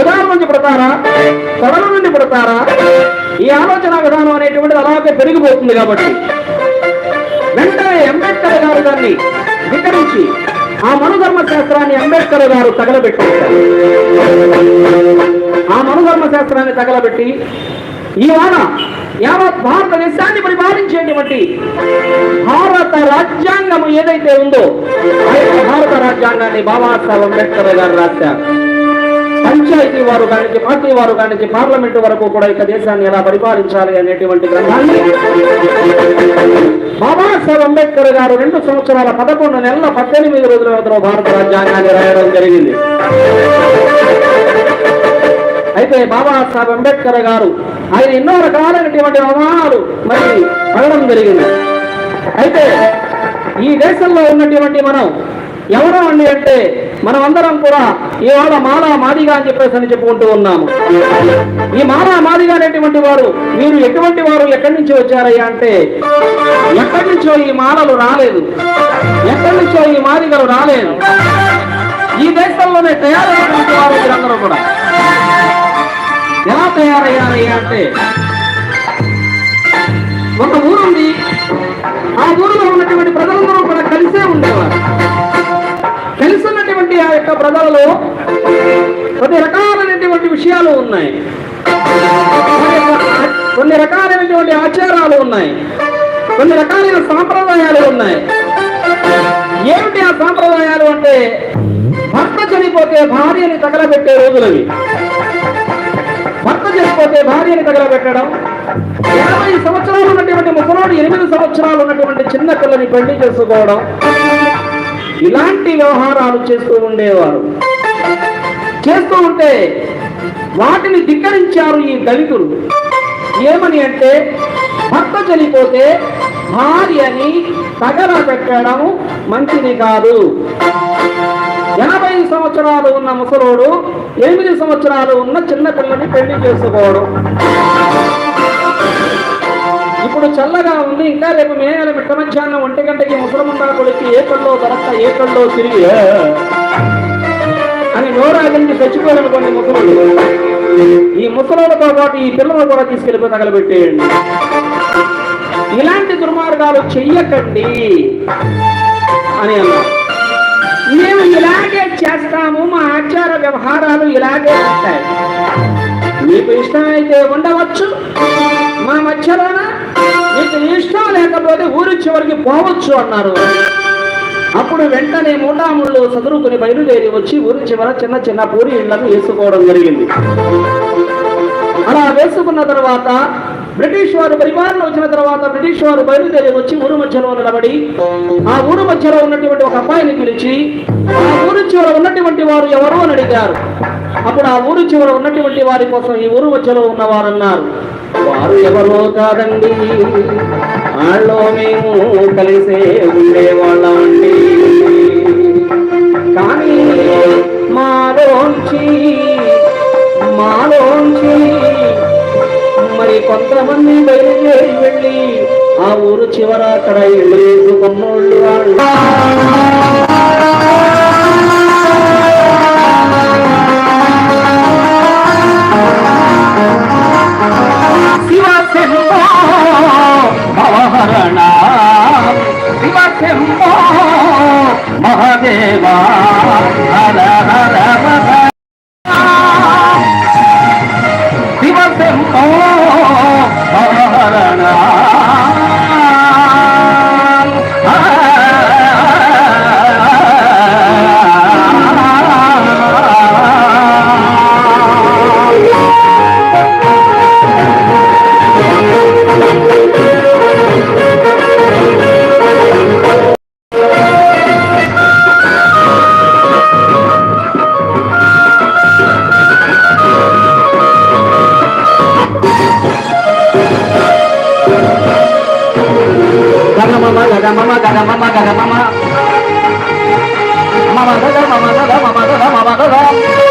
ఉదాహరణ నుంచి పుడతారా? కొడల నుండి పుడతారా? ఈ ఆలోచన విధానం అనేటువంటిది అలాగే పెరిగిపోతుంది కాబట్టి. వెంటనే అంబేద్కర్ గారు దాన్ని వికరించి ఆ మనుధర్మ శాస్త్రాన్ని అంబేద్కర్ గారు తగలబెట్టారు ఆ మనుధర్మ శాస్త్రాన్ని తగలబెట్టి ఇవాళ యావత్ భారతదేశాన్ని పరిపాలించేటువంటి భారత రాజ్యాంగం ఏదైతే ఉందో ఆ భారత రాజ్యాంగాన్ని బాబాసాహెబ్ అంబేద్కర్ గారు రాశారు. పంచాయతీ వారు కానించి పార్టీ వారు కానించి పార్లమెంట్ వరకు కూడా ఇక దేశాన్ని ఎలా పరిపాలించాలి అనేటువంటి గ్రంథాన్ని బాబాసాహెబ్ అంబేద్కర్ గారు రెండు సంవత్సరాల పదకొండు నెలల పద్దెనిమిది రోజుల వ్యవధిలో భారత రాజ్యాంగాన్ని రాయడం జరిగింది. అయితే బాబాసాహెబ్ అంబేద్కర్ గారు ఆయన ఎన్నో రకాలైనటువంటి అవమానాలు మరి పడడం జరిగింది. అయితే ఈ దేశంలో ఉన్నటువంటి మనం ఎవరు అండి అంటే మనం అందరం కూడా ఇవాళ మాలా మాదిగా అని చెప్పేసి అని చెప్పుకుంటూ ఉన్నాము. ఈ మాలా మాదిగా అనేటువంటి వారు మీరు ఎటువంటి వారు ఎక్కడి నుంచి వచ్చారయ్యా అంటే ఎక్కడి నుంచో ఈ మాలలు రాలేదు. ఎక్కడి నుంచో ఈ మాదిగలు రాలేదు. ఈ దేశంలోనే తయారైనటువంటి వారు మీరందరూ కూడా. ఎలా తయారయ్యారయ్యా అంటే విషయాలు ఉన్నాయి. కొన్ని కొన్ని రకాలైనటువంటి ఆచారాలు ఉన్నాయి. కొన్ని రకాలైన సాంప్రదాయాలు ఉన్నాయి. ఏమిటి ఆ సాంప్రదాయాలు అంటే భర్త చనిపోతే భార్యని తగలబెట్టే రోజులవి. భర్త చనిపోతే భార్యని తగలబెట్టడం. ఇరవై సంవత్సరాలు ఉన్నటువంటి ముసలోడు ఎనిమిది సంవత్సరాలు ఉన్నటువంటి చిన్న పిల్లని పెళ్ళి చేసుకోవడం. ఇలాంటి వ్యవహారాలు చేస్తూ ఉండేవారు. చేస్తూ ఉంటే వాటిని ధిక్కరించారు ఈ దళితులు. ఏమని అంటే భర్త చనిపోతే భార్యని తగలబెట్టడం మంచిది కాదు. ఎనభై సంవత్సరాలు ఉన్న ముసలోడు ఎనిమిది సంవత్సరాలు ఉన్న చిన్న పిల్లని పెళ్ళి చేసుకోవడం ఇప్పుడు చల్లగా ఉంది ఇంకా రేపు మే నెల మిట్ట మధ్యాహ్నం ఒంటి గంటకి ముసలముండా కొలికి ఏ కళ్ళో దొరక్క ఏ కళ్ళో తిరిగి "ఏ" చచ్చిపోయాలనుకోండి ముసలుడు. ఈ ముసలులతో పాటు ఈ పిల్లలు కూడా తీసుకెళ్ళిపోయి తగలబెట్టేయండి. ఇలాంటి దుర్మార్గాలు చెయ్యకండి అని అన్నారు మేము ఇలాగే చేస్తాము మా ఆచార వ్యవహారాలు ఇలాగే ఉంటాయి. మీకు ఇష్టమైతే ఉండవచ్చు మా మధ్యలోన? మీకు ఇష్టం లేకపోతే ఊరి చివరికి పోవచ్చు అన్నారు. అప్పుడు వెంటనే మూటాముళ్ళు చదువుకుని బయలుదేరి వచ్చి ఊరి చివర చిన్న చిన్న పూరి ఇళ్ళను వేసుకోవడం జరిగింది. అలా వేసుకున్న తర్వాత బ్రిటిష్ వారు పరిపాలన వచ్చిన తర్వాత బ్రిటిష్ వారు బయలుదేరి వచ్చి ఊరు మధ్యలో నిలబడి ఆ ఊరు మధ్యలో ఉన్నటువంటి ఒక అబ్బాయిని పిలిచి ఆ ఊరు చివర ఉన్నటువంటి వారు ఎవరు? అని అడిగారు. అప్పుడు ఆ ఊరు చివర ఉన్నటువంటి వారి కోసం ఈ ఊరు మధ్యలో ఉన్నవారు అన్నారు. వారు ఎవరో కాదండి. దానిలో మేము కలిసే ఉండేవాళ్ళండి కానీ మాలోంచి మాలోంచి మరి కొంతమంది బయలుదేరి వెళ్ళి ఆ ఊరు చివర అక్కడ ఇల్లు వేసుకున్నోళ్ళు వాళ్ళు మహదేవా హర హర Shiva Shambho భవహరణ mama gaga mama gaga mama gaga mama. Mama gaga mama gaga mama gaga mama gaga